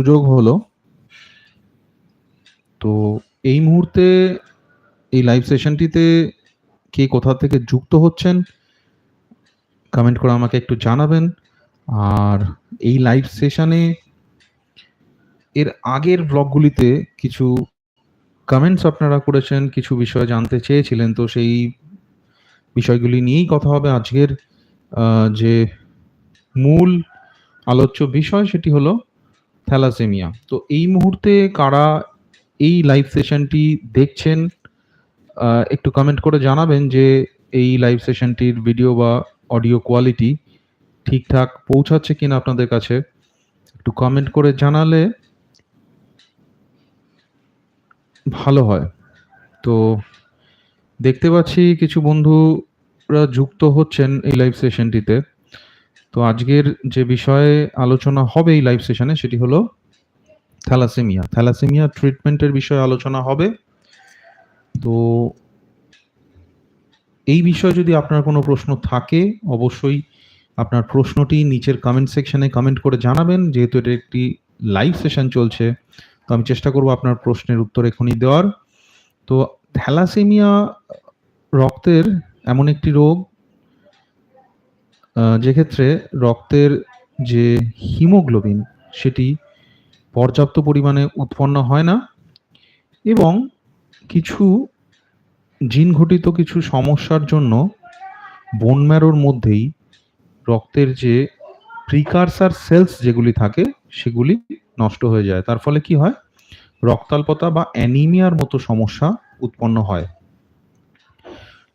সুযোগ হলো। তো এই মুহূর্তে এই লাইভ সেশনটিতে কে কোথা থেকে যুক্ত হচ্ছেন কমেন্ট করে আমাকে একটু জানাবেন। আর এই লাইভ সেশনে এর আগের ব্লগগুলিতে কিছু কমেন্টস আপনারা করেছেন, কিছু বিষয় জানতে চেয়েছিলেন, তো সেই বিষয়গুলি নিয়েই কথা হবে আজকের যে মূল আলোচ্য বিষয় সেটি হলো থ্যালাসেমিয়া। তো এই মুহূর্তে কারা এই লাইভ সেশনটি দেখছেন একটু কমেন্ট করে জানাবেন যে এই লাইভ সেশনটির ভিডিও বা অডিও কোয়ালিটি ঠিকঠাক পৌঁছাচ্ছে কিনা আপনাদের কাছে। একটু কমেন্ট করে জানালে ভালো হয়। তো দেখতে পাচ্ছি কিছু বন্ধুরা যুক্ত হচ্ছেন এই লাইভ সেশনটিতে তো আজকের যে বিষয়ে আলোচনা হবে এই লাইভ সেশনে সেটি হলো থ্যালাসেমিয়া থ্যালাসেমিয়া ট্রিটমেন্টের বিষয়ে আলোচনা হবে। তো এই বিষয়ে যদি আপনার কোনো প্রশ্ন থাকে, অবশ্যই আপনার প্রশ্নটি নিচের কমেন্ট সেকশনে কমেন্ট করে জানাবেন। যেহেতু এটা একটি লাইভ সেশন চলছে, তো আমি চেষ্টা করব আপনার প্রশ্নের উত্তর এখনই দেওয়ার। তো থ্যালাসেমিয়া রক্তের এমন একটি রোগ যেক্ষেত্রে রক্তের যে হিমোগ্লোবিন, সেটি পর্যাপ্ত পরিমাণে উৎপন্ন হয় না এবং কিছু জিন ঘটিত কিছু সমস্যার জন্য বোন ম্যারোর মধ্যেই রক্তের যে প্রিকারসার সেলস যেগুলি থাকে, সেগুলি নষ্ট হয়ে যায়। তার ফলে কি হয়? রক্তাল্পতা বা অ্যানিমিয়ার মতো সমস্যা উৎপন্ন হয়।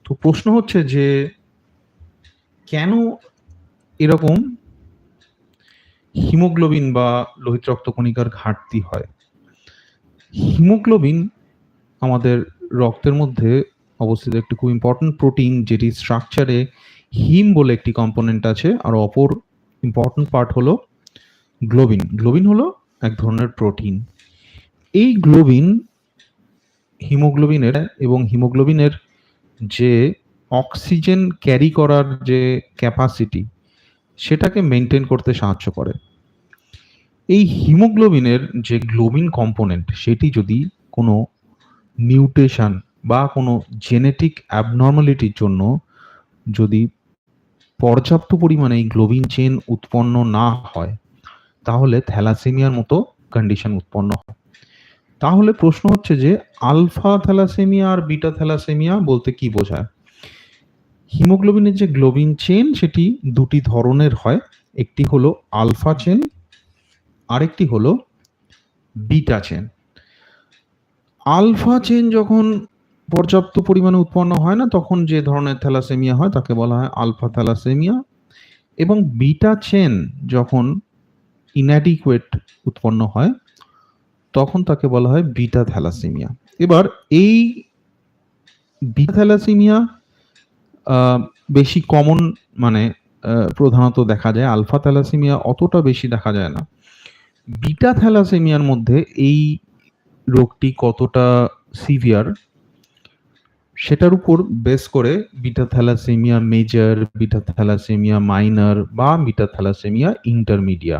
তো প্রশ্ন হচ্ছে যে কেন এরকম হিমোগ্লোবিন বা লোহিত রক্তকণিকার ঘাটতি হয়? হিমোগ্লোবিন আমাদের রক্তের মধ্যে অবস্থিত একটি খুব ইম্পর্টেন্ট প্রোটিন যেটি স্ট্রাকচারে হিম বলে একটি কম্পোনেন্ট আছে, আর অপর ইম্পর্টেন্ট পার্ট হলো গ্লোবিন গ্লোবিন হলো এক ধরনের প্রোটিন এই গ্লোবিন হিমোগ্লোবিনের এবং হিমোগ্লোবিনের যে অক্সিজেন ক্যারি করার যে ক্যাপাসিটি, সেটাকে মেনটেন করতে সাহায্য করে। এই হিমোগ্লোবিনের যে গ্লোবিন কম্পোনেন্ট, সেটি যদি কোনো মিউটেশন বা কোনো জেনেটিক অ্যাবনর্মালিটির জন্য যদি পর্যাপ্ত পরিমাণে এই গ্লোবিন চেন উৎপন্ন না হয়, তাহলে থ্যালাসেমিয়ার মতো কন্ডিশন উৎপন্ন হয়। তাহলে প্রশ্ন হচ্ছে যে, আলফা থ্যালাসেমিয়া আর বিটা থ্যালাসেমিয়া বলতে কি বোঝায়? হিমোগ্লোবিনের যে গ্লোবিন চেন, সেটি দুটি ধরনের হয়। একটি হলো আলফা চেন, আরেকটি হলো বিটা চেন। আলফা চেন যখন পর্যাপ্ত পরিমাণে উৎপন্ন হয় না, তখন যে ধরনের থ্যালাসেমিয়া হয়, তাকে বলা হয় আলফা থ্যালাসেমিয়া। এবং বিটা চেন যখন ইনঅ্যাডিকুয়েট উৎপন্ন হয়, তখন তাকে বলা হয় বিটা থ্যালাসেমিয়া। এবার এই বিটা থ্যালাসেমিয়া বেশি কমন মানে প্রধানত দেখা যায় আলফা থ্যালাসেমিয়া অতটা বেশি দেখা যায় না। বিটা থ্যালাসেমিয়ার মধ্যে এই রোগটি কতটা সিভিয়ার সেটার উপর বেস করে beta thalassaemia major beta thalassaemia minor বা বিটা থ্যালাসেমিয়া ইন্টারমিডিয়া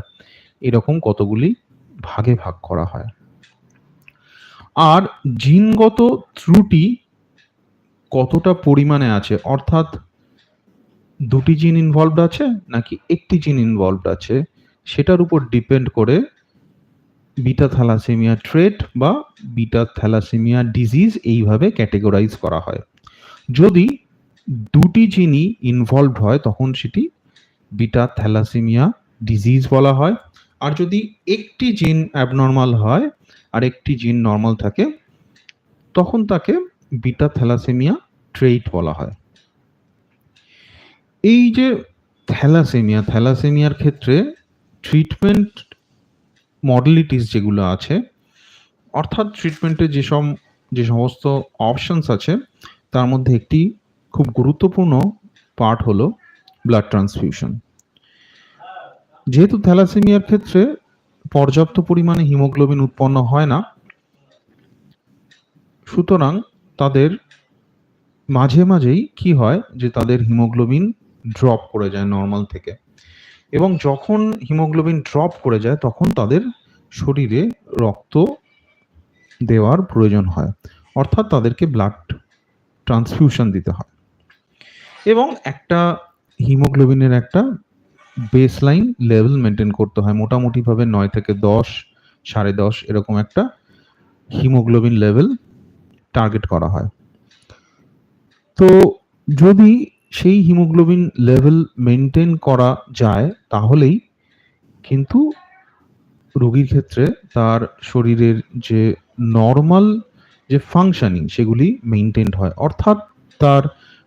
এরকম কতগুলি ভাগে ভাগ করা হয়। আর জিনগত ত্রুটি কতটা পরিমাণে আছে? অর্থাৎ দুটি জিন ইনভলভড আছে নাকি একটি জিন ইনভলভড আছে? সেটার উপর ডিপেন্ড করে বিটা থ্যালাসেমিয়া ট্রেট বা বিটা থ্যালাসেমিয়া ডিজিজ এইভাবে ক্যাটেগরাইজ করা হয়। যদি দুটি জিনই ইনভলভড হয়, তখন সেটি বিটা থ্যালাসেমিয়া ডিজিজ বলা হয়। আর যদি একটি জিন অ্যাবনর্মাল হয়, আর একটি জিন নর্মাল থাকে, তখন তাকে বিটা থ্যালাসেমিয়া ট্রেইট বলা হয়। এই যে থ্যালাসেমিয়া, থ্যালাসেমিয়ার ক্ষেত্রে ট্রিটমেন্ট মডেলিটিস যেগুলো আছে, অর্থাৎ ট্রিটমেন্টের যেসব, যে সমস্ত অপশনস আছে, তার মধ্যে একটি খুব গুরুত্বপূর্ণ পার্ট হলো ব্লাড ট্রান্সফিউশন যেহেতু থ্যালাসেমিয়ার ক্ষেত্রে পর্যাপ্ত পরিমাণে হিমোগ্লোবিন উৎপন্ন হয় না, সুতরাং তাদের মাঝে মাঝেই কি হয় যে তাদের হিমোগ্লোবিন ড্রপ করে যায় নর্মাল থেকে। এবং যখন হিমোগ্লোবিন ড্রপ করে যায়, তখন তাদের শরীরে রক্ত দেওয়ার প্রয়োজন হয়। অর্থাৎ তাদেরকে ব্লাড ট্রান্সফিউশন দিতে হয়। এবং একটা হিমোগ্লোবিনের একটা বেসলাইন লেভেল মেনটেন করতে হয়। মোটামুটিভাবে নয় থেকে দশ, সাড়ে দশ এরকম একটা হিমোগ্লোবিন লেভেল টার্গেট করা হয়। তো যদি সেই হিমোগ্লোবিন লেভেল মেনটেন করা যায়, তাহলেই কিন্তু রোগীর ক্ষেত্রে তার শরীরের যে নর্মাল যে ফাংশনিং সেগুলি মেনটেন্ড হয়। অর্থাৎ তার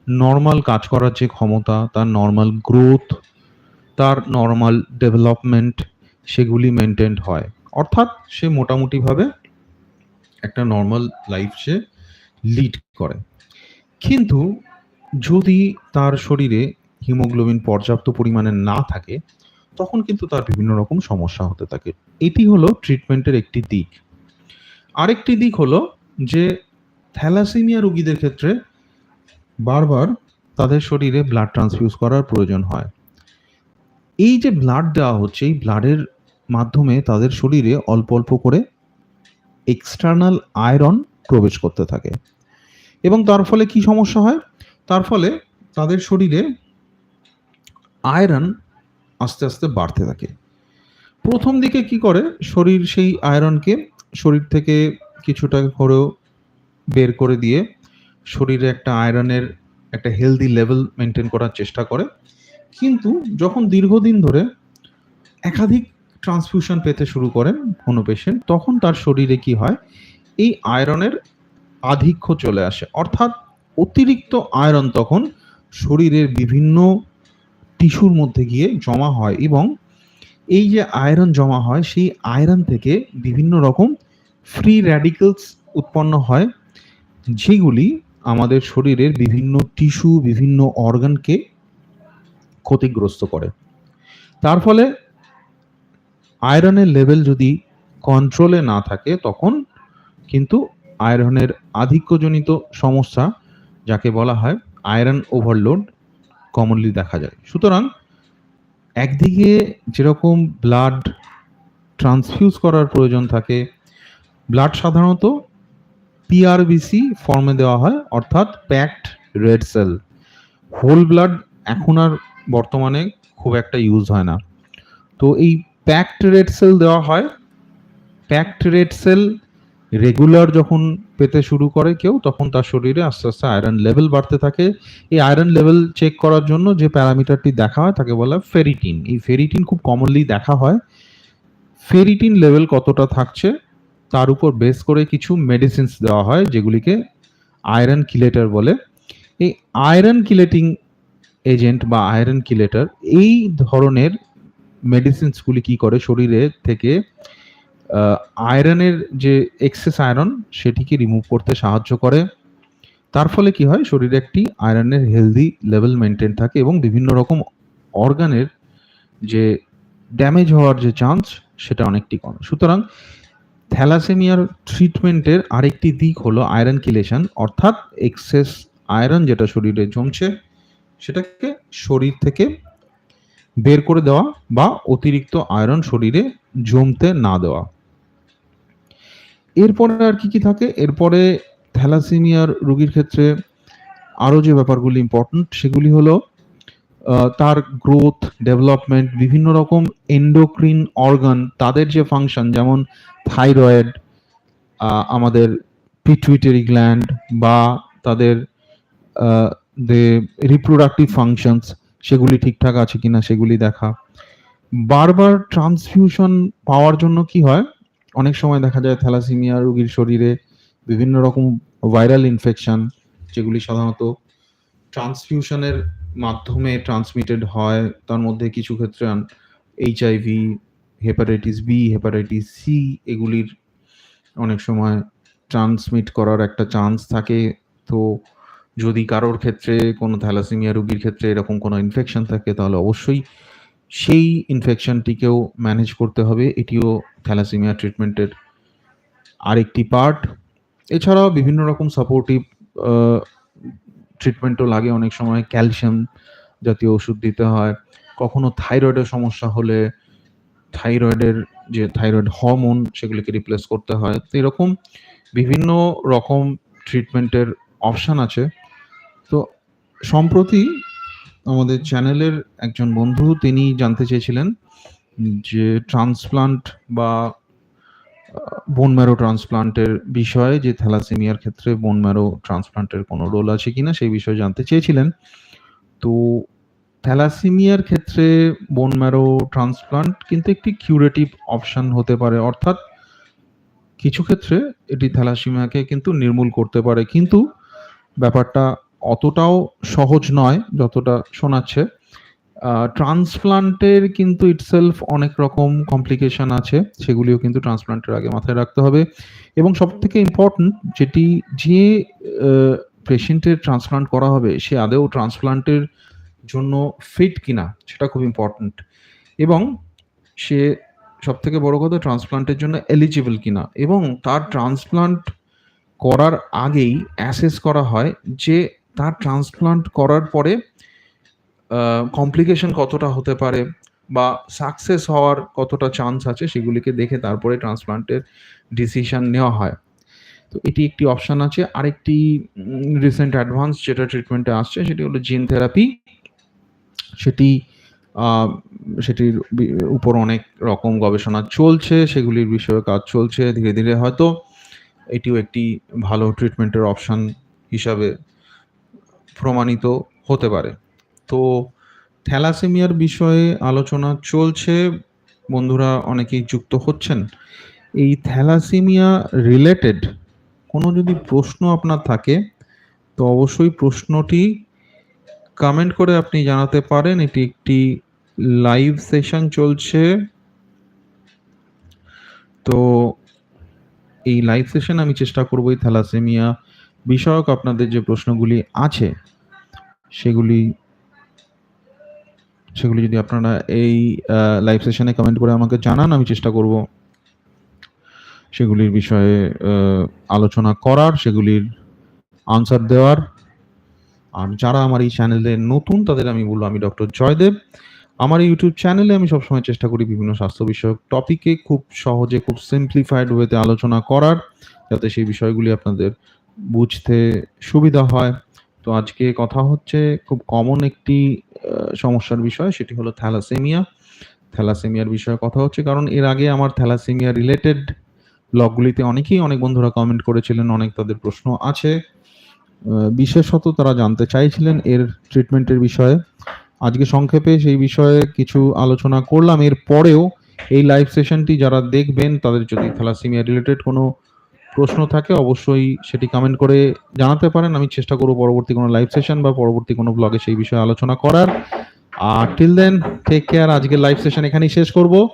নর্মাল কাজ করার যে ক্ষমতা, তার নর্মাল গ্রোথ তার নর্মাল ডেভেলপমেন্ট সেগুলি মেনটেন্ড হয়। অর্থাৎ সে মোটামুটিভাবে একটা নর্মাল লাইফ সে লিড করে। কিন্তু যদি তার শরীরে হিমোগ্লোবিন পর্যাপ্ত পরিমাণে না থাকে, তখন কিন্তু তার বিভিন্ন রকম সমস্যা হতে থাকে। এটি হলো ট্রিটমেন্টের একটি দিক। আরেকটি দিক হলো যে, থ্যালাসেমিয়া রোগীদের ক্ষেত্রে বারবার তাদের শরীরে ব্লাড ট্রান্সফিউজ করার প্রয়োজন হয়। এই যে ব্লাড দেওয়া হচ্ছে, এই ব্লাডের মাধ্যমে তাদের শরীরে অল্প অল্প করে এক্সটার্নাল আয়রন প্রবেশ করতে থাকে। এবং তার ফলে কি সমস্যা হয়? তার ফলে তাদের শরীরে আয়রন আস্তে আস্তে বাড়তে থাকে। প্রথম দিকে কি করে? শরীর সেই আয়রনকে শরীর থেকে কিছুটা করেও বের করে দিয়ে শরীরে একটা আয়রনের একটা হেলদি লেভেল মেনটেন করার চেষ্টা করে। কিন্তু যখন দীর্ঘদিন ধরে একাধিক ট্রান্সফিউশন পেতে শুরু করেন কোনো পেশেন্ট তখন তার শরীরে কি হয়? এই আয়রনের আধিক্য চলে আসে। অর্থাৎ অতিরিক্ত আয়রন তখন শরীরের বিভিন্ন টিস্যুর মধ্যে গিয়ে জমা হয় এবং এই যে আয়রন জমা হয়, সেই আয়রন থেকে বিভিন্ন রকম ফ্রি র্যাডিক্যালস উৎপন্ন হয়, যেগুলি আমাদের শরীরের বিভিন্ন টিস্যু, বিভিন্ন অর্গানকে ক্ষতিগ্রস্ত করে। তার ফলে আয়রনের লেভেল যদি কন্ট্রোলে না থাকে, তখন কিন্তু আয়রনের আধিক্যজনিত সমস্যা, যাকে বলা হয় আয়রন ওভারলোড কমনলি দেখা যায়। সুতরাং একদিকে যেরকম ব্লাড ট্রান্সফিউজ করার প্রয়োজন থাকে ব্লাড সাধারণত পিআরবিসি ফর্মে দেওয়া হয়, অর্থাৎ packed red cell whole blood এখন আর বর্তমানে খুব একটা ইউজ হয় না। তো এই প্যাকড রেড সেল দেওয়া হয় প্যাকড রেড সেল রেগুলার যখন পেতে শুরু করে কেউ, তখন তার শরীরে আস্তে আস্তে আয়রন লেভেল বাড়তে থাকে। এই আয়রন লেভেল চেক করার জন্য যে প্যারামিটারটি দেখা হয়, তাকে বলা ফেরিটিন এই ফেরিটিন খুব কমনলি দেখা হয়। ফেরিটিন লেভেল কতটা থাকছে, তার উপর বেস করে কিছু মেডিসিনস দেওয়া হয়, যেগুলিকে আয়রন কিলেটার বলে। এই আয়রন কিলেটিং এজেন্ট বা আয়রন কিলেটার এই ধরনের মেডিসিনসগুলি কি করে? শরীরে থেকে আয়রনের যে এক্সেস আয়রন সেটিকে রিমুভ করতে সাহায্য করে। তার ফলে কি হয়? শরীরে একটি আয়রনের হেলদি লেভেল মেনটেন থাকে এবং বিভিন্ন রকম অর্গানের যে ড্যামেজ হওয়ার যে চান্স সেটা অনেকটি কম। সুতরাং থ্যালাসেমিয়ার ট্রিটমেন্টের আরেকটি দিক হলো আয়রন কিলেশন অর্থাৎ এক্সেস আয়রন যেটা শরীরে জমছে সেটাকে শরীর থেকে বের করে দেওয়া বা অতিরিক্ত আয়রন শরীরে জমতে না দেওয়া। এরপরে আর কি কি থাকে? এরপরে থ্যালাসেমিয়ার রোগীর ক্ষেত্রে আরও যে ব্যাপারগুলি ইম্পর্টেন্ট সেগুলি হলো তার গ্রোথ ডেভেলপমেন্ট বিভিন্ন রকম এন্ডোক্রিন অর্গান তাদের যে ফাংশন যেমন থাইরয়েড আমাদের পিটুইটারি গ্ল্যান্ড বা তাদের দে রিপ্রোডাক্টিভ ফাংশনস সেগুলি ঠিকঠাক আছে কিনা সেগুলি দেখা। বারবার ট্রান্সফিউশন পাওয়ার জন্য কি হয়? অনেক সময় দেখা যায় থ্যালাসিমিয়া, রোগীর শরীরে বিভিন্ন রকম ভাইরাল ইনফেকশন যেগুলি সাধারণত ট্রান্সফিউশনের মাধ্যমে ট্রান্সমিটেড হয়। তার মধ্যে কিছু ক্ষেত্রে HIV hepatitis B hepatitis C এগুলির অনেক সময় ট্রান্সমিট করার একটা চান্স থাকে। তো যদি কারোর ক্ষেত্রে কোনো থ্যালাসেমিয়া রোগীর ক্ষেত্রে এরকম কোনো ইনফেকশন থাকে, তাহলে অবশ্যই সেই ইনফেকশনটিকেও ম্যানেজ করতে হবে। এটিও থ্যালাসেমিয়া ট্রিটমেন্টের আরেকটি পার্ট এছাড়াও বিভিন্ন রকম সাপোর্টিভ ট্রিটমেন্টও লাগে অনেক সময়। ক্যালসিয়াম জাতীয় ওষুধ দিতে হয়। কখনো থাইরয়েডের সমস্যা হলে থাইরয়েডের যে থাইরয়েড হরমোন সেগুলিকে রিপ্লেস করতে হয়। তো এরকম বিভিন্ন রকম ট্রিটমেন্টের অপশান আছে। তো সম্প্রতি আমাদের চ্যানেলের একজন বন্ধু, তিনি জানতে চেয়েছিলেন যে ট্রান্সপ্লান্ট বা বোন ম্যারো ট্রান্সপ্লান্টের বিষয়ে, যে থ্যালাসেমিয়ার ক্ষেত্রে বোন ম্যারো ট্রান্সপ্লান্টের কোনো রোল আছে কিনা, সেই বিষয়ে জানতে চেয়েছিলেন। তো থ্যালাসেমিয়ার ক্ষেত্রে বোন ম্যারো ট্রান্সপ্লান্ট কিন্তু একটি কিউরেটিভ অপশন হতে পারে, অর্থাৎ কিছু ক্ষেত্রে এটি থ্যালাসেমিয়াকে কিন্তু নির্মূল করতে পারে। কিন্তু ব্যাপারটা অতটাও সহজ নয় যতটা শোনাচ্ছে। ট্রান্সপ্লান্টের কিন্তু ইটসেলফ অনেক রকম কমপ্লিকেশন আছে, সেগুলিও কিন্তু ট্রান্সপ্লান্টের আগে মাথায় রাখতে হবে। এবং সব থেকে ইম্পর্টেন্ট যেটি যে পেশেন্টের ট্রান্সপ্লান্ট করা হবে, সে আদেও ট্রান্সপ্লান্টের জন্য ফিট কিনা, সেটা খুব ইম্পর্টেন্ট এবং সে সব থেকে বড় কথা, ট্রান্সপ্লান্টের জন্য এলিজিবল কিনা। এবং তার ট্রান্সপ্লান্ট করার আগেই অ্যাসেস করা হয় যে তার ট্রান্সপ্লান্ট করার পরে কমপ্লিকেশন কতটা হতে পারে বা সাকসেস হওয়ার কতটা চান্স আছে সেগুলিকে দেখে তারপরে ট্রান্সপ্লান্টের ডিসিশন নেওয়া হয়। তো এটি একটি অপশান আছে। আরেকটি রিসেন্ট অ্যাডভান্স যেটা ট্রিটমেন্টে আসছে সেটি হলো জিন থেরাপি সেটি সেটির উপর অনেক রকম গবেষণা চলছে, সেগুলির বিষয়ে কাজ চলছে ধীরে ধীরে। হয়তো এটিও একটি ভালো ট্রিটমেন্টের অপশান হিসাবে প্রমাণিত হতে পারে। তো থ্যালাসেমিয়ার বিষয়ে আলোচনা চলছে। বন্ধুরা অনেকেই যুক্ত হচ্ছেন। এই থ্যালাসেমিয়া রিলেটেড কোনো যদি প্রশ্ন আপনার থাকে, তো অবশ্যই প্রশ্নটি কমেন্ট করে আপনি জানাতে পারেন। এটি একটি লাইভ সেশন চলছে। তো এই লাইভ সেশন আমি চেষ্টা করব এই থ্যালাসেমিয়া বিষয়ক আপনাদের যে প্রশ্নগুলি আছে, সেগুলি সেগুলি যদি আপনারা এই লাইভ সেশনে কমেন্ট করে আমাকে জানান, আমি চেষ্টা করব সেগুলির বিষয়ে আলোচনা করার, সেগুলির আনসার দেওয়ার। আর যারা আমার এই চ্যানেলে নতুন, তাদের আমি বলব, আমি ডক্টর জয়দেব। আমার ইউটিউব চ্যানেলে আমি সবসময় চেষ্টা করি বিভিন্ন স্বাস্থ্য বিষয়ক টপিকে খুব সহজে, খুব সিম্পলিফাইড ওয়েতে আলোচনা করার, যাতে সেই বিষয়গুলি আপনাদের বুঝতে সুবিধা হয়। তো আজকে কথা হচ্ছে খুব কমন একটি সমস্যার বিষয়, সেটি হলো থ্যালাসেমিয়া। থ্যালাসেমিয়ার বিষয়ে কথা হচ্ছে কারণ এর আগে আমার থ্যালাসেমিয়া রিলেটেড ব্লগগুলিতে অনেকেই, অনেক বন্ধুরা কমেন্ট করেছিলেন, অনেক তাদের প্রশ্ন আছে। বিশেষত তারা জানতে চাইছিলেন এর ট্রিটমেন্টের বিষয়ে। আজকে সংক্ষেপে সেই বিষয়ে কিছু আলোচনা করলাম। এর পরেও এই লাইভ সেশনটি যারা দেখবেন, তাদের যদি থ্যালাসেমিয়া রিলেটেড কোনো প্রশ্ন থাকে, অবশ্যই সেটি কমেন্ট করে জানাতে পারেন। আমি চেষ্টা করব পরবর্তী কোনো লাইভ সেশন বা পরবর্তী কোনো ব্লগে সেই বিষয়ে আলোচনা করার। আর টিল দেন টেক কেয়ার আজকের লাইভ সেশন এখানেই শেষ করব।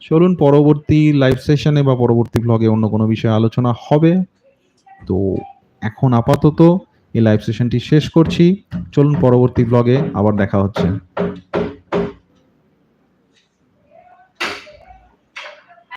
চলুন, পরবর্তী লাইভ সেশনে বা পরবর্তী ব্লগে অন্য কোনো বিষয়ে আলোচনা হবে। তো এখন আপাতত এই লাইভ সেশনটি শেষ করছি। চলুন, পরবর্তী ব্লগে আবার দেখা হচ্ছে।